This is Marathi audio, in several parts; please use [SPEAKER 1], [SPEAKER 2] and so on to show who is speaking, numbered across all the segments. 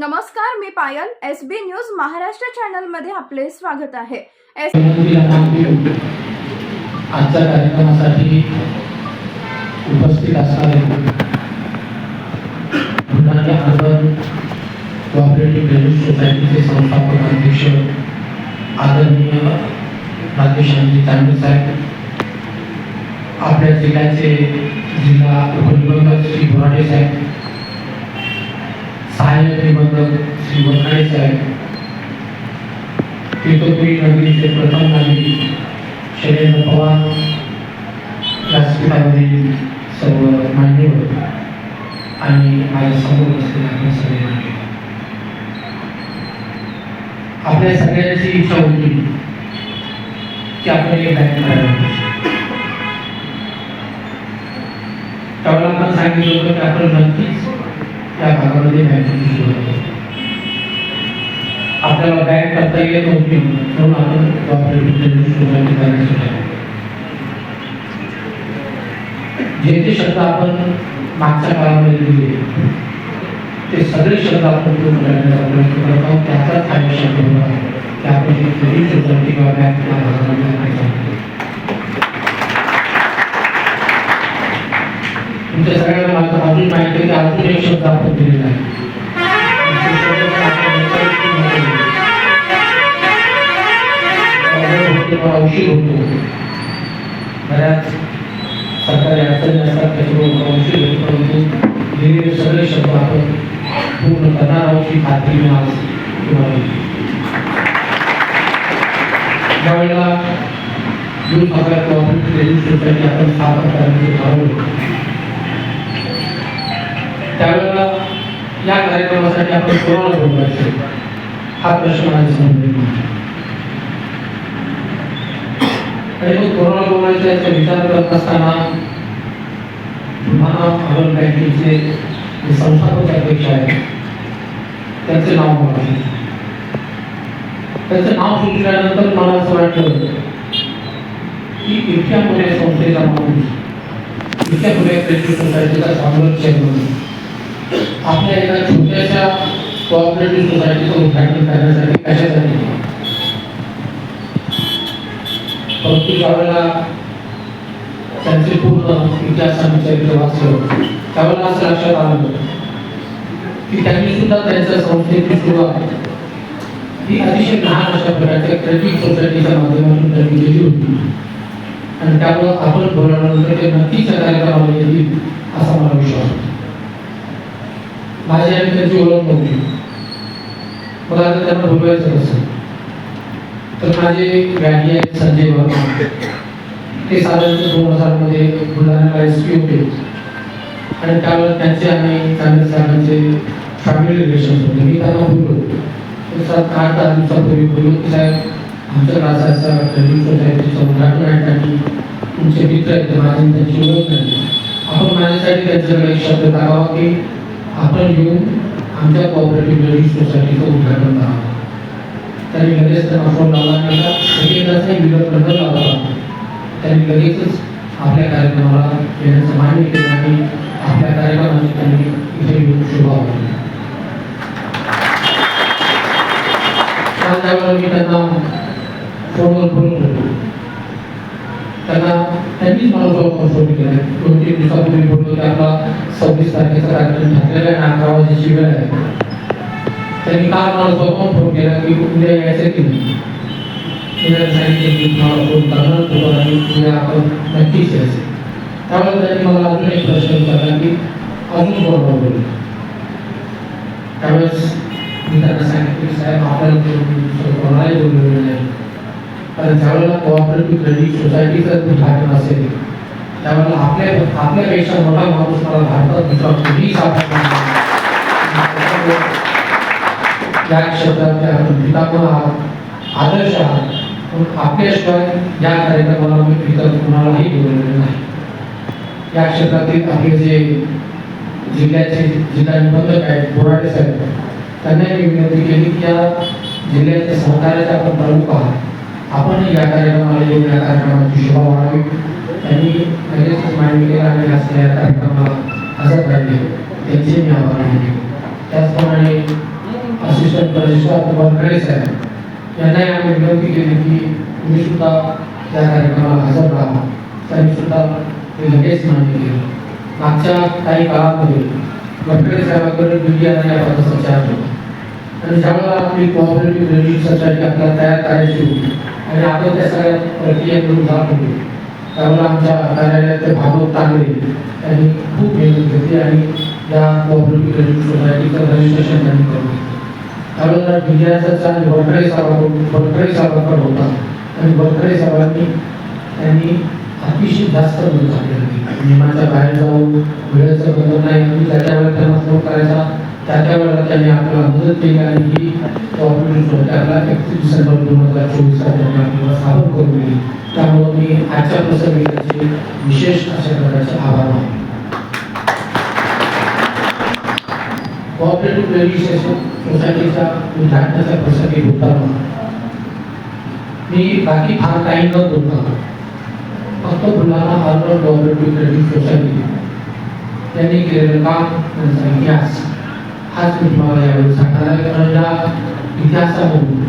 [SPEAKER 1] नमस्कार मी Payal. S B news Maharashtra चॅनलमध्ये आपले स्वागत आहे. एस
[SPEAKER 2] आजच्या कार्यक्रमासाठी उपस्थित असणारे बुलढाणा अर्बन कोऑपरेटिव्ह क्रेडिट सोसायटीचे संस्थापक अध्यक्ष आदरणीय राजेशांजी तांबे साहेब आपल्या जिल्ह्याचे जिल्हा उपनिबंधक श्री बोराडे साहेब सहाय्यक निबंधक श्री वनखाडे साहेब तीर्थपुरी नगरीचे प्रथम नागरिक शैलेंद्र पवार व्यासपीठावरील सर्व मान्यवर आणि माझ्यासमोर बसलेले आपण सगळे आपल्या सगळ्यांची इच्छा होती की आपण एक बँक करायला त्यावेळेला आपण सांगितलं होतं की आपण नक्कीच त्या भागामध्ये बँकिंग आपल्याला बँक करता येत नव्हती. म्हणून आपण कॉपरेटिव्ह क्रेडिट जे ते शब्द आपण मागच्या काळामध्ये दिले ते सगळे शब्द आपण पूर्ण करण्याचा प्रयत्न करत आहोत त्याचाच हा शब्द होता की आपण ही क्रेडिट सोसायटी किंवा बँक या भागामध्ये आणायचं आहे. तुमच्या सगळ्यांना माझं अजून माहिती आहे की अजून एक शब्द आपण दिलेला आहे. औषध होतो. बऱ्याच सरकारी अडचणी असतात त्याच्यामुळे औषध होतो परंतु दिलेले सगळे शब्द आपण पूर्ण करणार आहोत ही खात्री मी आज तुम्हाला ज्यावेळेला भागात सोसायटी आपण स्थापन करण्याचे ठरवलं त्यावेळेला या कार्यक्रमासाठी आपण कोणाला बोलवायचं हा प्रश्न माझ्यासमोर आणि मग कोरोना बोलायचा याचा विचार करत असताना तुम्हाला अर्बन बँकेचे संस्थापक अध्यक्ष आहेत त्यांचे नाव मला त्याचं नाव सुचल्यानंतर मला असं वाटलं की इतक्या मोठ्या संस्थेचा माणूस इतक्या मोठ्या क्रेडिट सोसायटीचा चांगलं चेअरमन आपल्या एका छोट्याशा कोऑपरेटिव्ह सोसायटीचं उद्घाटन करण्यासाठी कशासाठी? परंतु ज्यावेळेला त्यांचे पूर्ण इतिहास आणि चरित्र त्यावेळेला असं लक्षात आलं की त्यांनी सुद्धा त्यांच्या संस्थेची सुरुवात ही अतिशय लहान अशा प्रकारच्या क्रेडिट सोसायटीच्या माध्यमातून त्यांनी केली होती. आणि त्यामुळं आपण बोलवल्यानंतर ते नक्कीच कार्यक्रमाला येतील असा मला विश्वास होता माझी आणि त्यांची ओळख नव्हती. मला आता त्यांना बोलवायचं कसं तर माझे गाडी आहेत संजय वर्मा. ते साधारणतः दोन हजारमध्ये बुलढाण्याला एस पी होते. आणि त्यावेळेस त्यांचे आणि चांगले साहेबांचे फॅमिली रिलेशन होते. मी त्यांना बोललो. तर सात आठ दहा दिवसापूर्वी बोलून साहेब आमच्या उद्घाटन आहे तुमचे मित्र आहेत त्यांची ओळख नाही. आपण माझ्यासाठी त्यांच्याकडे शब्द टाकावा की आपण येऊन आमच्या कॉपरेटिव्ह बिल्डिंग सोसायटीचं उद्घाटन करावं त्यांनी लगेच त्यांना फोन लावला आणि एका सेकंदाचाही विलंब न लावता त्यांनी लगेचच आपल्या कार्यक्रमाला येण्याचं मान्य केलं आणि आपल्या कार्यक्रमाची त्यांनी इथे येऊन शोभा वाढवली त्यावेळेला मी त्यांना फोनवर बोलून होतो त्यांना त्यांनीच मला जो फोन केला दोन तीन दिवसापूर्वी बोललो की आपला सव्वीस तारखेचा कार्यक्रम ठरलेला आहे आणि अकरा वाजेची वेळ आहे. त्यांनी काल मला जॉब फोन केला की उद्या यायचं की नाही? की तुम्हाला फोन करणार आणि उद्या आपण नक्कीच यायचं त्यांनी मला अजून एक प्रश्न विचारला की अजून बरोबर बोलू? त्यावेळेस मी त्यांना सांगितलं की साहेब आपल्याला दुसरं कोणालाही नाही. कारण त्यावेळेला कोऑपरेटिव्ह क्रेडिट सोसायटीचं उद्घाटन असेल त्यावेळेला आपल्या आपल्यापेक्षा मोठा माणूस मला भारतात दुसरा कुठेही सापडणार नाही. क्षेत्रातले पितामह आहात आदर्श आहात पण आपल्याशिवाय या कार्यक्रमाला मी इतर कुणालाही बोलवलेलं नाही या क्षेत्रातील आपले जे जिल्ह्याचे जिल्हा निबंधक आहेत बोराडे साहेब त्यांना मी विनंती केली की या जिल्ह्याच्या सहकार्याचे आपण प्रमुख आहात आपण या कार्यक्रमाला येऊन या कार्यक्रमाची शोभा वाढावी त्यांनी लगेचच मांडणी केला आणि आज या कार्यक्रमाला हजर राहिले त्यांचे मी आभार मानले त्याचप्रमाणे असिस्टंट रजिस्ट्रार वरखडे साहेब यांनाही आम्ही विनंती केली की तुम्ही सुद्धा त्या कार्यक्रमाला हजर राहा. त्यांनी सुद्धा ते लगेच मान्य केलं. मागच्या काही काळामध्ये गडकरी साहेबांकडे मीडिया या पदाचा चार्ज होता. आणि ज्यावेळेला आपली कॉपरेटिव्ह रेव्हन्यू सोसायटी आपल्याला तयार करायची होती आणि आपण त्या सगळ्या प्रक्रियेकडून जात होतो त्यामुळे आमच्या कार्यालयाचे भागवत तांबे यांनी खूप मेहनत घेतली आणि या कोऑपरेटिव्ह रेव्हन्यू सोसायटीचं रजिस्ट्रेशन त्यांनी करून त्यानंतर विजयाचा मीडियाचा चार्ज वरखडे साहेबांकडून वरखडे साहेबांकडे होता. आणि वरखडे साहेबांनी त्यांनी अतिशय जास्त मदत झाली नियमाच्या बाहेर जाऊन वेळेचं बंधन नाही आणि त्याच्या त्यांना फोन करायचा त्या त्या वेळेला त्यांनी आपला मदत केली आणि ही कोऑपरेटिव्ह सोसायटीला एकतीस डिसेंबर दोन हजार चोवीसला करून दिली. त्यामुळे मी आजच्या प्रसंगी त्याचे विशेष अशा प्रकारचे आभार मानतो. कोऑपरेटिव्ह रजिस्ट्रेशन सोसायटीच्या उद्घाटनाच्या प्रसंगी बोलताना मी बाकी फार काही न बोलता फक्त Buldhana urban cooperative credit society यांनी केलेलं काम त्यांचा इतिहास हाच मी तुम्हाला यावेळी सांगणार आहे कारण या इतिहासामधून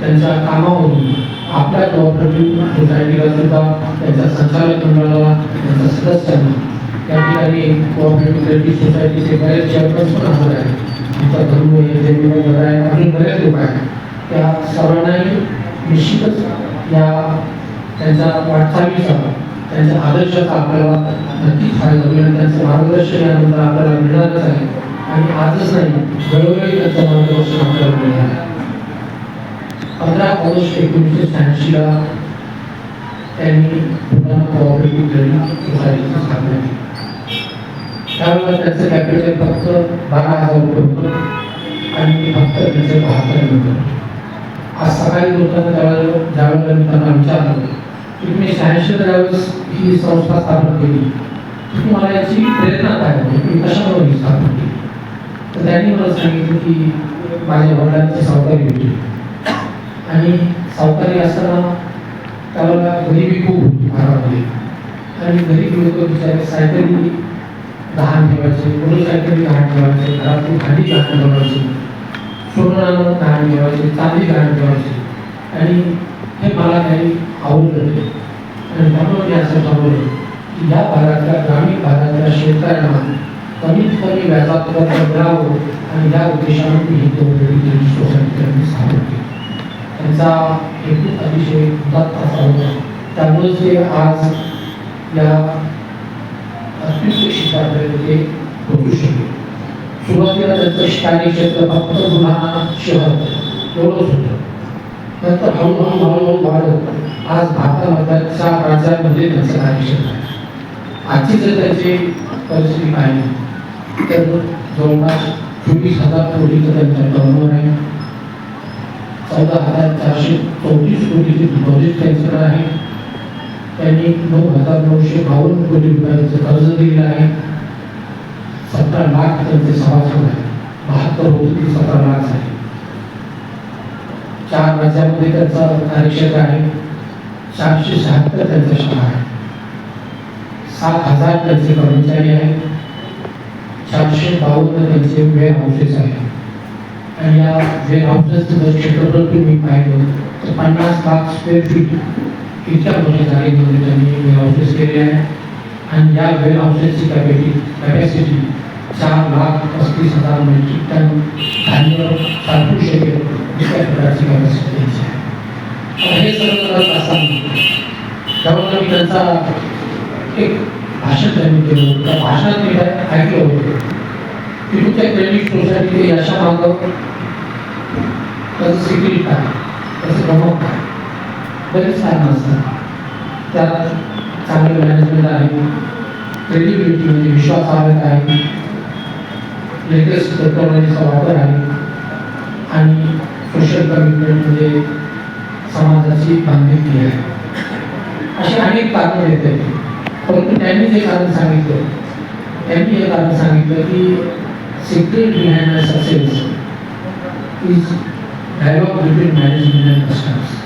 [SPEAKER 2] त्यांच्या कामावरून आपल्या कॉपरेटिव्ह सोसायटीला सुद्धा त्यांच्या संचालक मंडळाला त्यांच्या सदस्यांना त्या ठिकाणी कॉपरेटिव्ह क्रेडिट सोसायटीचे बरेच चेअरमन पण हजर आहेत आमचा धर्म हे आहे आणि बरेच लोक आहेत त्या सर्वांनाही निश्चितच या त्यांच्या वाटचालीचा त्यांच्या आदर्शाचा आपल्याला नक्कीच फायदा होईल त्यांचं मार्गदर्शन यानंतर आपल्याला मिळणारच आहे. आणि आजच नाही वेळोवेळी त्यांचा मार्गदर्शन आपल्याला मिळणार पंधरा ऑगस्ट एकोणीसशे शहाऐंशीला त्यांनी पुन्हा कोऑपरेटिव्ह क्रेडिट सोसायटीची स्थापना केली. त्यावेळेला त्यांचं कॅपिटल फक्त बारा हजार रुपये होतं आणि फक्त त्यांचे बहात्तर मिळतं आज सकाळी बोलताना त्यावेळेला ज्यावेळेला मी त्यांना विचारलं की तुम्ही शहाऐंशी त्यावेळेस ही संस्था स्थापन केली. तुम्हाला याची प्रेरणा काय होती? कशामुळे स्थापन केली? तर त्यांनी मला सांगितलं की माझ्या वडिलांची सावकारी होती आणि सावकारी असताना त्याला गरिबी खूप होती भागामध्ये आणि गरीब लोक बिचारे सायकली गहाण ठेवायचे मोटरसायकली गहाण ठेवायचे घरातून खाली गहाण ठेवायचे सोनं गहाण ठेवायचे चांदी गहाण ठेवायचे. आणि हे मला काही आवडलं आणि म्हणून मी असं ठरवलं की या भागातल्या ग्रामीण भागातल्या शेतकऱ्यांना कमीत कमी व्याजात कर्ज मिळावं आणि या उद्देशाने मी ही कोऑपरेटिव्ह सोसायटी त्यांनी स्थापन केली. त्यांचा हेतू अतिशय उदात्त असा होता त्यामुळेच ते आज या अत्युच्च शिखरापर्यंत ते पोहोचू शकले. सुरुवातीला त्यांचं कार्यक्षेत्र फक्त बुलढाणा शहर एवढंच होतं. नंतर हळूहळू हळूहळू वाढत आज भारतामधल्या चार राज्यांमध्ये त्यांचं कार्यक्षेत्र आहे. आजची जर त्याची परिस्थिती पाहिली तर जवळपास चोवीस हजार कोटीचं त्यांचं टर्नओव्हर आहे. चौदा हजार चारशे चौतीस कोटीचे डिपॉझिट त्यांच्याकडे आहे. त्यांनी नऊ हजार नऊशे बावन्न कोटी रुपयांचं कर्ज दिलेलं आहे. सतरा लाख त्यांचे सभासद आहे बहात्तर होते ते सतरा लाख आहे चार राज्यामध्ये त्यांचा कार्यक्षेत्र आहे. चारशे शहात्तर त्यांचा शाळा आहे सात हजार त्यांचे कर्मचारी आहेत. सातशे बावन्न त्यांचे वेअर हाऊसेस आहेत. आणि या वेअर हाऊसेसचं जर क्षेत्रफळ तुम्ही पाहिलं. तर पन्नास लाख स्क्वेअर फीट इतक्या मोठ्या जागेमध्ये त्यांनी वेअर हाऊसेस केले आहे आणि या वेअर हाऊसेसची कॅपॅसिटी कॅपॅसिटी चार लाख पस्तीस हजार मेट्रिक टन धान्य साठवू शकेल इतक्या प्रकारची कॅपॅसिटी त्यांची आहे हे सगळं करत असताना त्यामुळे त्यांचा एक भाषण त्यांनी केलं. होतं त्या भाषणात मी काय ऐकलं होतं. तिथून त्या क्रेडिट सोसायटी यशामागं त्याचं सिक्रेट काय त्याचं गमक काय बरेच कारण असतात त्यात चांगलं मॅनेजमेंट आहे क्रेडिबिलिटी म्हणजे विश्वासार्हता आहे. लेटेस्ट टेक्नॉलॉजीचा वापर आहे. आणि सोशल कमिटमेंट म्हणजे समाजाची बांधिलकी आहे. अशी अनेक कारणं देते परंतु त्यांनी जे कारण सांगितलं त्यांनी हे कारण सांगितलं की secret behind success is dialogue between management and customers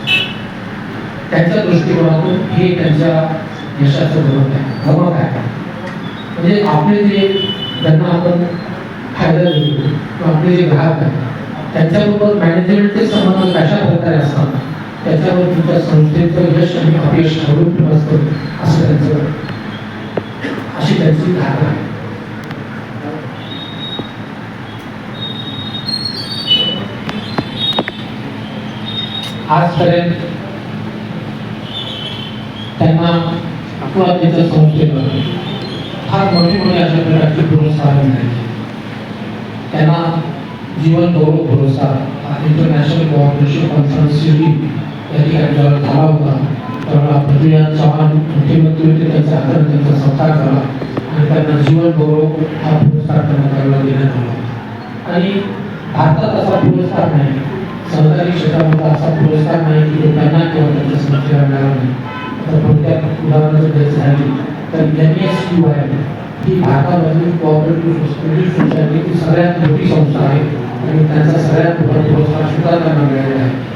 [SPEAKER 2] त्यांच्या दृष्टिकोनातून हे त्यांच्या यशाचं धोरण आहे. गमक आहे म्हणजे आपले जे त्यांना आपण फायदा देतो किंवा आपले जे ग्राहक आहेत त्यांच्याबरोबर मॅनेजमेंटचे संबंध कशा प्रकारे असतात? त्याच्यावर तुमच्या संस्थेचं यश आणि अपयश ठरून असतं असं त्यांचं अशी त्यांची धारणा आहे. आजपर्यंत त्यांना किंवा त्याच्या संस्थेला फार मोठे मोठे अशा प्रकारचे पुरस्कार मिळाले. त्यांना जीवन गौरव पुरस्कार इंटरनॅशनल कोऑपरेशन कॉन्फरन्स सिटी या ठिकाणी जेव्हा झाला होता. तेव्हा पृथ्वीराज चव्हाण मुख्यमंत्री होते त्यांच्या आदर त्यांचा सत्कार झाला. आणि त्यांना जीवन गौरव हा पुरस्कार त्यांना देण्यात आला. आणि भारतात असा पुरस्कार नाही. सहकारी क्षेत्रामध्ये असा पुरस्कार नाही की तो त्यांना किंवा त्यांच्या संस्थेला मिळाला नाही. आता कोणत्या उदाहरणाचं जर द्यायचं झाली तर एन एस यू आय ही भारतामधील कोऑपरेटिव्ह सोसायटी सोसायटीची सगळ्यात मोठी संस्था आहे. आणि त्यांचा सगळ्यात मोठा पुरस्कार सुद्धा त्यांना मिळालेला आहे.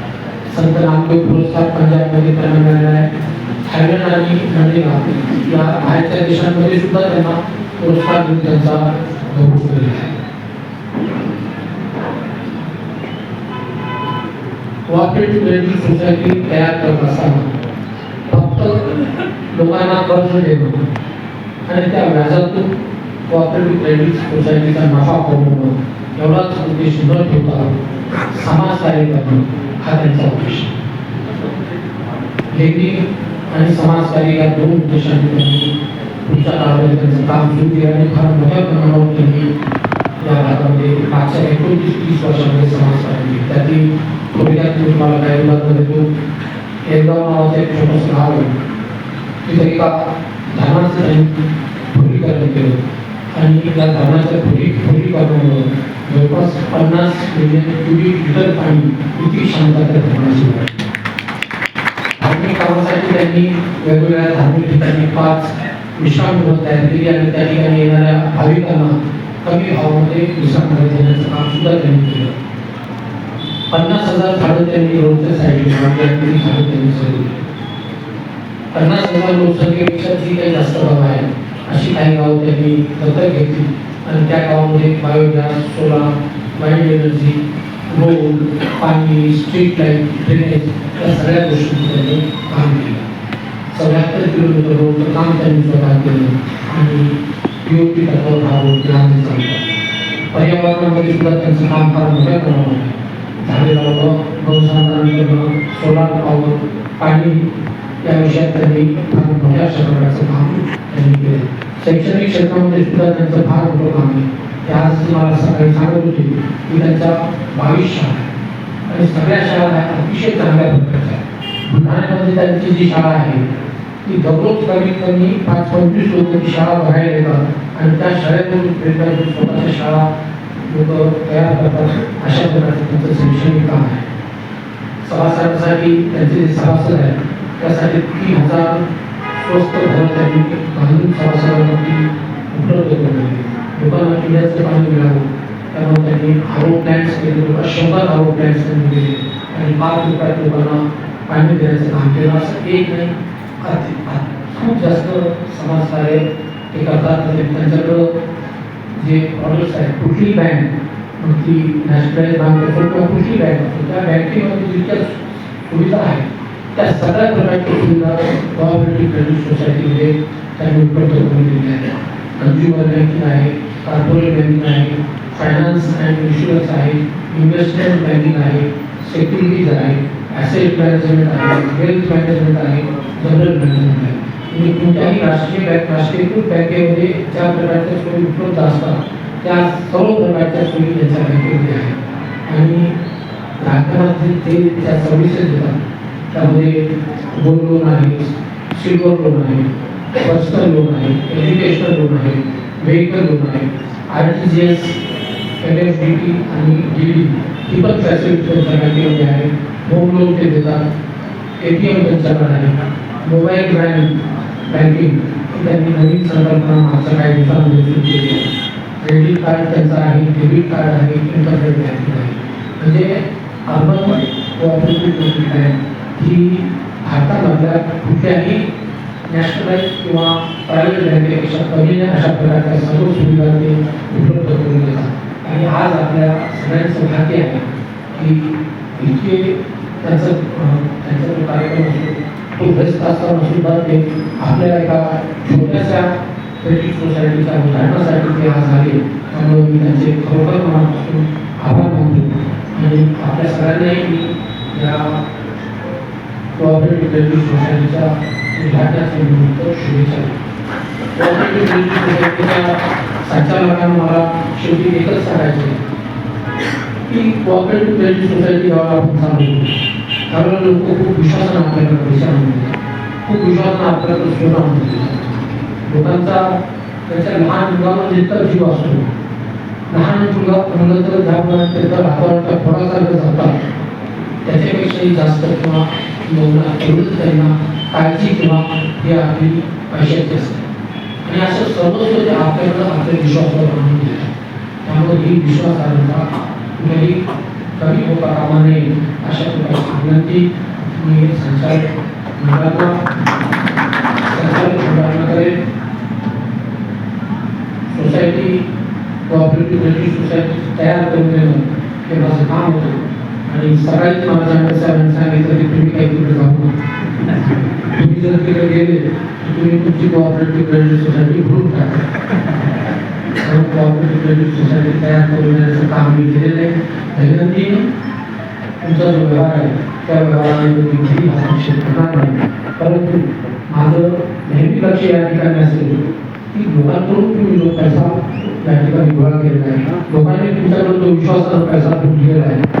[SPEAKER 2] संत नामदेव पुरस्कार पंजाबमध्ये त्यांना मिळालेला आहे. थायलंड आणि अमेरिका या बाहेरच्या देशांमध्ये सुद्धा त्यांना पुरस्कार देऊन त्यांचा गौरव केलेला आहे कोऑपरेटिव्ह क्रेडिट सोसायटी तयार करत असताना फक्त लोकांना कर्ज देणं आणि त्या व्याजातून कोऑपरेटिव्ह क्रेडिट सोसायटीचा नफा कमवणं एवढाच उद्देश न ठेवता समाजकार्य करणं हा त्यांचा उद्देश लेखिक आणि समाजकार्य या दोन उद्देशांनी त्यांनी पुढच्या काळामध्ये त्यांचं काम सुरू केलं आणि फार मोठ्या प्रमाणावर त्यांनी या भागामध्ये मागच्या एकोणतीस तीस वर्षामध्ये समाजकार्य केले. त्यातील थोडक्यात मी तुम्हाला काही उदाहरण देतो. एलगाव नावाचं एक छोटंसं गाव आहे. तिथे एका धरणाचं त्यांनी खोलीकरण केलं. आणि त्या धरणाच्या खोली खोलीकरणामुळे जवळपास पन्नास मिलियन क्युबिक लिटर पाणी किती क्षमता त्या धरणाची धार्मिक कामासाठी त्यांनी वेगवेगळ्या धार्मिक ठिकाणी पाच विश्रामगृह तयार केली आणि त्या ठिकाणी येणाऱ्या भाविकांना कमी भावामध्ये विश्रामगृह देण्याचं काम सुद्धा त्यांनी केलं. पन्नास हजार झाडं त्यांनी रोडच्या साईडला झाडं त्यांनी सजवली. पन्नास हजार लोकसंख्येपेक्षा जी काही जास्त गावं आहेत अशी काही गावं त्यांनी दत्तक घेतली. आणि त्या गावामध्ये biogas solar wild energy road पाणी स्ट्रीट लाइट ड्रेनेज या सगळ्या गोष्टी त्यांनी काम केलं. चौऱ्याहत्तर किलोमीटर रोडचं काम त्यांनी स्वतः केलं आणि पी ओ पी तत्वावर हा रोड ग्रामीण चालतात पर्यावरणामध्ये सुद्धा त्यांचं काम फार मोठ्या प्रमाणात झाडे लावणं गौसंवर्धन करणं सोलार पॉवर पाणी या विषयात त्यांनी फार मोठ्या अशा प्रकारचं काम केलं. शैक्षणिक क्षेत्रामध्ये सुद्धा त्यांचं फार मोठं काम आहे. ते आज मला सकाळी सांगत होते की त्यांचा बावीस शाळा आणि सगळ्या शाळा ह्या अतिशय चांगल्या प्रकारच्या आहेत. बुलढाण्यामध्ये त्यांची जी शाळा आहे ती दररोज कमीत कमी पाच पंचवीस लोक शाळा बघायला येतात. आणि त्या शाळेतून प्रेरणा स्वतःच्या शाळा लोक तयार करतात अशा प्रकारचं त्यांचं शैक्षणिक काम आहे. सभासदांसाठी त्यांचे जे सभासद आहेत त्यासाठी तीन हजार स्वस्त घरं त्यांनी बांधून सभासदांवरती उपलब्ध करून दिली लोकांना पिण्याचं पाणी मिळावं त्यामुळे त्यांनी आरो प्लॅन्स केले लोक शंभर आरो प्लॅन्स त्यांनी दिले आणि पाच रुपयात लोकांना पाणी देण्याचं काम केलं असं एक नाही खूप जास्त समाजकार्य ते करतात त्यांच्याकडं जे प्रॉडक्ट्स आहेत कुठली बँक मग ती नॅशनलाइज बँक असो किंवा कुठली बँक असो त्या बँकेमध्ये जितक्या सुविधा आहेत त्या सगळ्या प्रकारच्या सुविधा कोऑपरेटिव्ह क्रेडिट सोसायटीमध्ये त्यांनी उपलब्ध करून दिलेल्या आहेत. कन्झ्युमर बँकिंग आहे कॉर्पोरेट बँकिंग आहे फायनान्स अँड इन्शुरन्स आहे इन्व्हेस्टमेंट बँकिंग आहे सेक्युरिटीज आहे ॲसेट मॅनेजमेंट आहे वेल्थ मॅनेजमेंट आहे जनरल मॅनेजमेंट आहे. म्हणजे कोणत्याही राष्ट्रीय बँक राष्ट्रीयकृत बँकेमध्ये ज्या प्रकारच्या सोयी उपलब्ध असतात त्या सर्व प्रकारच्या सोयी त्यांच्या बँकेमध्ये आहेत. आणि ग्राहकांना ते त्या सर्व्हिसेस देतात. त्यामध्ये गोल्ड लोन आहे सिल्वर लोन आहे पर्सनल लोन आहे एज्युकेशनल लोन आहे व्हेकल लोन आहे R T G S L F D T आणि डी डी ही पण फॅसिलिटी आहे. होम लोन ते देतात. ए टी एम त्यांच्याकडे आहे. मोबाईल बँक बँकिंग त्यांनी नवीन संकल्पना मागच्या काही दिवसांमध्ये सुरू केली आहे. क्रेडिट कार्ड त्यांचं आहे डेबिट कार्ड आहे इंटरनेट बँकिंग आहे. म्हणजे अर्बन कोऑपरेटिव्ह क्रेडिट बँक ही भारतामधल्या कुठल्याही नॅशनलाइज किंवा प्रायव्हेट बँकेपेक्षा कमी नाही अशा प्रकारच्या सर्व सुविधा ते उपलब्ध करून देतात आणि आज आपल्या सगळ्यांचं भाग्य आहे की इतके त्यांचं त्यांचा जो कार्यक्रम असतो तो व्यस्त असताना सुद्धा ते आपल्या एका छोट्याशा क्रेडिट सोसायटीच्या उदाहरणासाठी ते आज आले. त्यामुळे मी त्यांचे खरोखर मनापासून आभार मानतो. आणि आपल्या सगळ्यांनाही मी या कोऑपरेटिव्ह क्रेडिट सोसायटीच्या उद्घाटनाच्या निमित्त शुभेच्छा सोसायटीच्या संचालकांना मला शेवटी एकच सांगायचं की कोऑपरेटिव्ह क्रेडिट सोसायटी जेव्हा आपण लोक खूप विश्वासानं आपल्याला पैसे खूप विश्वासानं आपल्याला सोनं लोकांचा त्याच्या लहान मुलावर तर जीव असतो लहान मुलगा मुलं तर ज्याप्रमाणे त्याचा हातावरच्या फोडासारखं जातात. त्याच्यापेक्षाही जास्त किंवा त्यांना काळजी किंवा हे आपली पैशाची असते. आणि असं सर्वस्व ते आपल्याकडं आपल्या विश्वासावर आणून दिले. त्यामुळे ही विश्वासार्हता कुठेही कमी होता कामा नये अशा प्रकारची विनंती मी संचालक मंडळाला तुमची क्रेडिट सोसायटी भरून टाका म्हणून कोऑपरेटिव्ह क्रेडिट सोसायटी तयार करून देण्याचं काम मी केलेलं आहे दैनंदिन तुमचा जो व्यवहार आहे त्या व्यवहारामध्ये कधी हस्तक्षेप करणार नाही परंतु माझं नेहमी लक्ष या ठिकाणी असेल, की लोकांकडून तुम्ही जो पैसा या ठिकाणी गोळा केलेला आहे, लोकांनी तुमच्याकडून जो विश्वासानं पैसा फुटलेला आहे